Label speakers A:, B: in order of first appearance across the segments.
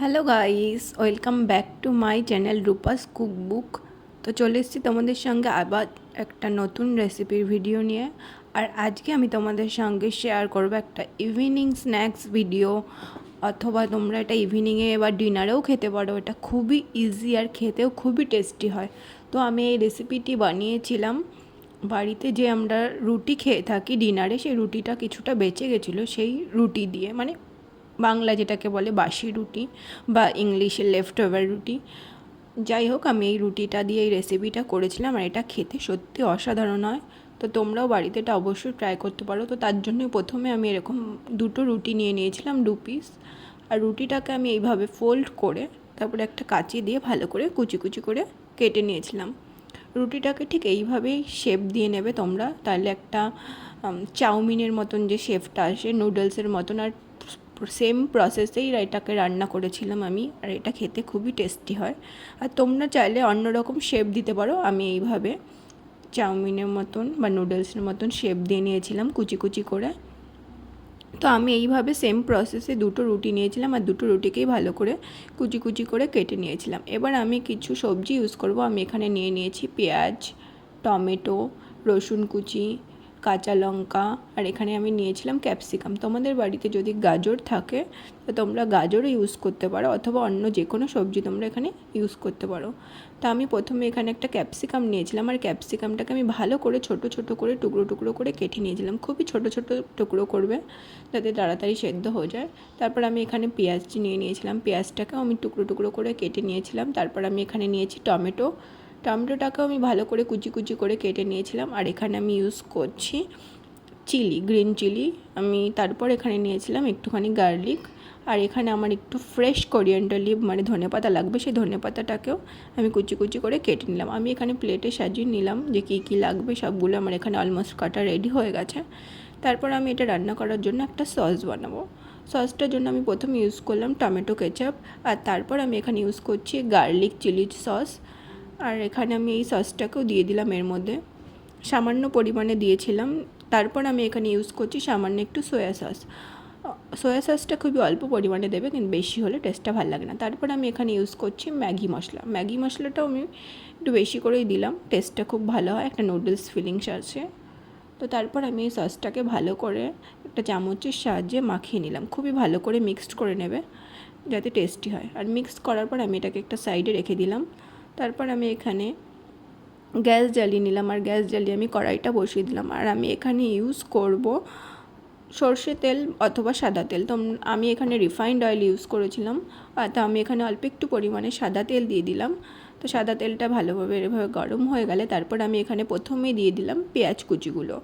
A: Hello guys welcome back to my channel Rupa's cookbook তো চলে এসেছি তোমাদের সঙ্গে আবার একটা নতুন রেসিপির ভিডিও নিয়ে। আর আজকে আমি তোমাদের সঙ্গে শেয়ার করব একটা ইভিনিং স্ন্যাক্স ভিডিও অথবা তোমরা এটা ইভিনিংয়ে বা ডিনারেও খেতে পারো। এটা খুবই ইজি আর খেতেও খুবই টেস্টি হয়। তো আমি এই রেসিপিটি বানিয়েছিলাম। বাড়িতে যে আমরা রুটি খেয়ে থাকি ডিনারে সেই রুটিটা কিছুটা বেঁচে গেছিল সেই রুটি দিয়ে। মানে বাংলা যেটাকে বলে বাসি রুটি বা ইংলিশে লেফট ওভার রুটি। যাই হোক, আমি এই রুটিটা দিয়ে এই রেসিপিটা করেছিলাম আর এটা খেতে সত্যি অসাধারণ হয়। তো তোমরাও বাড়িতে এটা অবশ্যই ট্রাই করতে পারো। তো তার জন্যই প্রথমে আমি এরকম দুটো রুটি নিয়ে নিয়েছিলাম, দু পিস আর রুটিটাকে আমি এইভাবে ফোল্ড করে তারপরে একটা কাঁচি দিয়ে ভালো করে কুচি কুচি করে কেটে নিয়েছিলাম। রুটিটাকে ঠিক এইভাবেই শেপ দিয়ে নেবে তোমরা। তাহলে একটা চাউমিনের মতন যে শেপটা আসে নুডলসের মতন আর সেম প্রসেসেই এটাকে রান্না করেছিলাম আমি, আর এটা খেতে খুবই টেস্টি হয়। আর তোমরা চাইলে অন্য রকম শেপ দিতে পারো, আমি এইভাবে চাউমিনের মতন বা নুডলসের মতন শেপ দিয়ে নিয়েছিলাম, কুচি কুচি করে। তো আমি এইভাবে সেম প্রসেসে দুটো রুটি নিয়েছিলাম, আর দুটো রুটিকেই ভালো করে কুচি কুচি করে কেটে নিয়েছিলাম। এবার আমি কিছু সবজি ইউজ করব, আমি এখানে নিয়ে নিয়েছি পেঁয়াজ, টমেটো, রসুন কুচি কাঁচা লঙ্কা, আর এখানে আমি নিয়েছিলাম ক্যাপসিকাম। তোমাদের বাড়িতে যদি গাজর থাকে, তো তোমরা গাজরও ইউজ করতে পারো, অথবা অন্য যে কোনো সবজি তোমরা এখানে ইউজ করতে পারো। তা আমি প্রথমে এখানে একটা ক্যাপসিকাম নিয়েছিলাম, আর ক্যাপসিকামটাকে আমি ভালো করে ছোট ছোট করে টুকরো টুকরো করে কেটে নিয়েছিলাম। খুবই ছোট ছোট টুকরো করবে, যাতে তাড়াতাড়ি সেদ্ধ হয়ে যায়। তারপর আমি এখানে পেঁয়াজ নিয়ে নিয়েছিলাম, পেঁয়াজটাকেও আমি টুকরো টুকরো করে কেটে নিয়েছিলাম। তারপর আমি এখানে নিয়েছি টমেটো টমেটোটাকেও আমি ভালো করে কুচি কুচি করে কেটে নিয়েছিলাম আর এখানে আমি ইউজ করছি চিলি, গ্রিন চিলি। আমি তারপর এখানে নিয়েছিলাম একটুখানি গার্লিক। আর এখানে আমার একটু ফ্রেশ কোরিয়েন্ডার লিভ মানে ধনে পাতা লাগবে সেই ধনে পাতাটাকেও আমি কুচি কুচি করে কেটে নিলাম। আমি এখানে প্লেটে সাজিয়ে নিলাম যে কী কী লাগবে, সবগুলো আমার এখানে অলমোস্ট কাটা রেডি হয়ে গেছে। তারপর আমি এটা রান্না করার জন্য একটা সস বানাবো। সসটার জন্য আমি প্রথম ইউজ করলাম টমেটো কেচাপ আর তারপর আমি এখানে ইউজ করছি গার্লিক চিলি সস আর এখানে আমি এই সসটাকেও দিয়ে দিলাম এর মধ্যে। সামান্য পরিমাণে দিয়েছিলাম। তারপর আমি এখানে ইউজ করছি সামান্য একটু সয়া সস সয়া সসটা খুবই অল্প পরিমাণে দেবে, কিন্তু বেশি হলে টেস্টটা ভালো লাগে না। তারপর আমি এখানে ইউজ করছি ম্যাগি মশলা। ম্যাগি মশলাটাও আমি একটু বেশি করেই দিলাম। টেস্টটা খুব ভালো হয়, একটা নুডলস ফিলিংস আছে। তো তারপর আমি এই সসটাকে ভালো করে একটা চামচের সাহায্যে মাখিয়ে নিলাম। খুবই ভালো করে মিক্সড করে নেবে, যাতে টেস্টি হয়। আর মিক্স করার পর আমি এটাকে একটা সাইডে রেখে দিলাম। তারপর আমি এখানে গ্যাস জ্বালিয়ে নিলাম আর গ্যাস জ্বালিয়ে আমি কড়াইটা বসিয়ে দিলাম। আর আমি এখানে ইউজ করব সর্ষে তেল অথবা সাদা তেল। তো আমি এখানে রিফাইন্ড অয়েল ইউজ করেছিলাম। তো আমি এখানে অল্প একটু পরিমাণে সাদা তেল দিয়ে দিলাম। তো সাদা তেলটা ভালোভাবে এভাবে গরম হয়ে গেলে তারপর আমি এখানে প্রথমেই দিয়ে দিলাম পেঁয়াজ কুচিগুলো।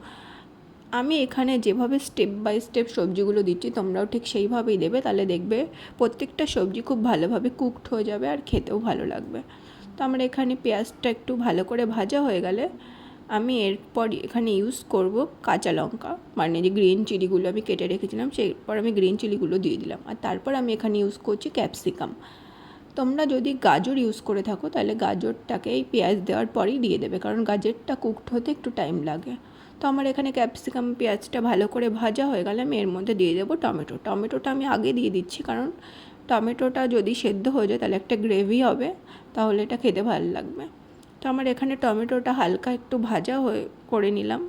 A: আমি এখানে যেভাবে স্টেপ বাই স্টেপ সবজিগুলো দিচ্ছি তোমরাও ঠিক সেইভাবেই দেবে। তাহলে দেখবে প্রত্যেকটা সবজি খুব ভালোভাবে কুকড হয়ে যাবে আর খেতেও ভালো লাগবে। তো আমার এখানে পেঁয়াজটা একটু ভালো করে ভাজা হয়ে গেলে আমি এরপর এখানে ইউজ করব কাঁচা লঙ্কা। মানে যে গ্রিন চিলিগুলো আমি কেটে রেখেছিলাম সেইপর আমি গ্রিন চিলিগুলো দিয়ে দিলাম। আর তারপর আমি এখানে ইউজ করছি ক্যাপসিকাম তোমরা যদি গাজর ইউজ করে থাকো, তাহলে গাজরটাকে এই পেঁয়াজ দেওয়ার পরেই দিয়ে দেবে, কারণ গাজরটা কুকড হতে একটু টাইম লাগে। তো আমার এখানে ক্যাপসিকাম পেঁয়াজটা ভালো করে ভাজা হয়ে গেলে আমি এর মধ্যে দিয়ে দেবো টমেটো। টমেটোটা আমি আগে দিয়ে দিচ্ছি, কারণ টমেটোটা যদি সেদ্ধ হয়ে যায়, তাহলে একটা গ্রেভি হবে, তাহলে এটা খেতে ভালো লাগবে। তো আমার এখানে টমেটোটা হালকা একটু ভাজা হয়ে করে নিলাম।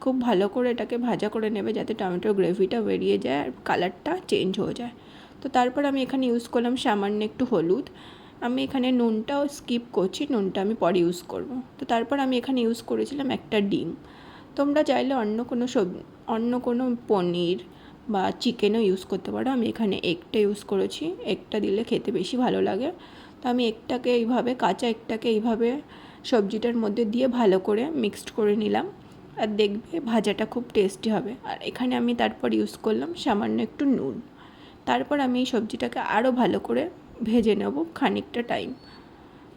A: খুব ভালো করে এটাকে ভাজা করে নেবে, যাতে টমেটোর গ্রেভিটা বেরিয়ে যায় আর কালারটা চেঞ্জ হয়ে যায়। তো তারপর আমি এখানে ইউজ করলাম সামান্য একটু হলুদ। আমি এখানে নুনটাও স্কিপ করছি, নুনটা আমি পরে ইউজ করব। তো তারপর আমি এখানে ইউজ করেছিলাম একটা ডিম। তোমরা চাইলে অন্য কোনো সব, অন্য কোনো পনির বা চিকেনও ইউজ করতে পারো। আমি এখানে এগটা ইউজ করেছি। এগটা দিলে খেতে বেশি ভালো লাগে। তো আমি এগটাকে এইভাবে, কাঁচা এগটাকে এইভাবে সবজিটার মধ্যে দিয়ে ভালো করে মিক্সড করে নিলাম। আর দেখবে ভাজাটা খুব টেস্টি হবে। আর এখানে আমি তারপর ইউজ করলাম সামান্য একটু নুন। তারপর আমি এই সবজিটাকে আরও ভালো করে ভেজে নেব খানিকটা টাইম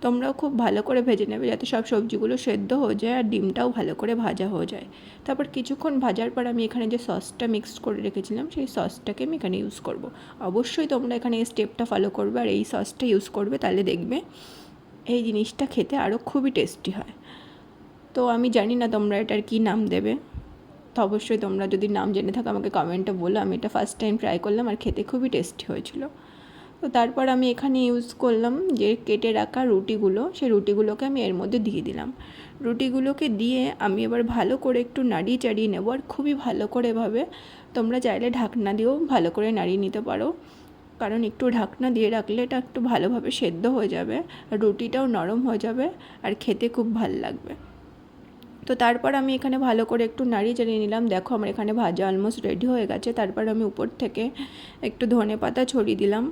A: তোমরাও খুব ভালো করে ভেজে নেবে যাতে সব সবজিগুলো সেদ্ধ হয়ে যায় আর ডিমটাও ভালো করে ভাজা হয়ে যায়। তারপর কিছুক্ষণ ভাজার পর আমি এখানে যে সসটা মিক্সড করে রেখেছিলাম, সেই সসটাকে আমি এখানে ইউজ করব। অবশ্যই তোমরা এখানে এই স্টেপটা ফলো করবে আর এই সসটা ইউজ করবে তাহলে দেখবে এই জিনিসটা খেতে আরও খুবই টেস্টি হয়। তো আমি জানি না তোমরা এটার কী নাম দেবে। তো অবশ্যই তোমরা যদি নাম জেনে থাকো আমাকে কমেন্টে বলো। আমি এটা ফার্স্ট টাইম ট্রাই করলাম আর খেতে খুবই টেস্টি হয়েছিল। তো তারপর আমি এখানে ইউজ করলাম যে কেটে রাখা রুটিগুলো। সেই রুটিগুলোকে আমি এর মধ্যে দিয়ে দিলাম। রুটিগুলোকে দিয়ে আমি এবার ভালো করে একটু নাড়িয়ে চাড়িয়ে নেব আর খুবই ভালো করে এভাবে তোমরা চাইলে ঢাকনা দিয়েও ভালো করে নাড়িয়ে নিতে পারো। কারণ একটু ঢাকনা দিয়ে রাখলে এটা একটু ভালোভাবে সেদ্ধ হয়ে যাবে আর রুটিটাও নরম হয়ে যাবে আর খেতে খুব ভালো লাগবে। তো তারপর আমি এখানে ভালো করে একটু নাড়িয়ে চাড়িয়ে নিলাম। দেখো আমার এখানে ভাজা অলমোস্ট রেডি হয়ে গেছে। তারপর আমি উপর থেকে একটু ধনে পাতা ছড়িয়ে দিলাম।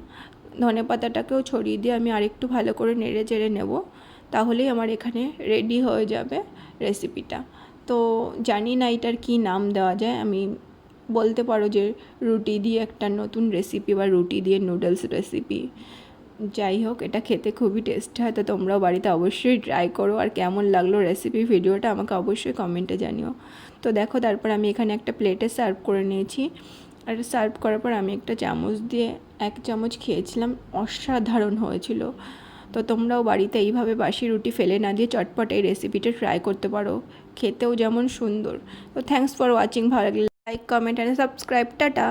A: ধনে পাতাটাকেও ছড়িয়ে দিয়ে আমি আরেকটু ভালো করে নেড়ে চেড়ে নেব, তাহলেই আমার এখানে রেডি হয়ে যাবে রেসিপিটা তো জানি না এটার কী নাম দেওয়া যায়, আমি বলতে পারো যে রুটি দিয়ে একটা নতুন রেসিপি বা রুটি দিয়ে নুডলস রেসিপি যাই হোক, এটা খেতে খুবই টেস্ট হয়, তো তোমরাও বাড়িতে অবশ্যই ট্রাই করো, আর কেমন লাগল রেসিপি ভিডিওটা আমাকে অবশ্যই কমেন্টে জানিও। তো দেখো, তারপর আমি এখানে একটা প্লেটে সার্ভ করে নিয়েছি। আর সার্ভ করার পর আমি একটা চামচ দিয়ে এক চামচ খেয়েছিলাম, অসাধারণ হয়েছিল। তো তোমরাও বাড়িতে এইভাবে বাসি রুটি ফেলে না দিয়ে চটপট এই রেসিপিটা ট্রাই করতে পারো। খেতেও যেমন সুন্দর। তো থ্যাংকস ফর ওয়াচিং ভালো লাগলে like comment and subscribe tata!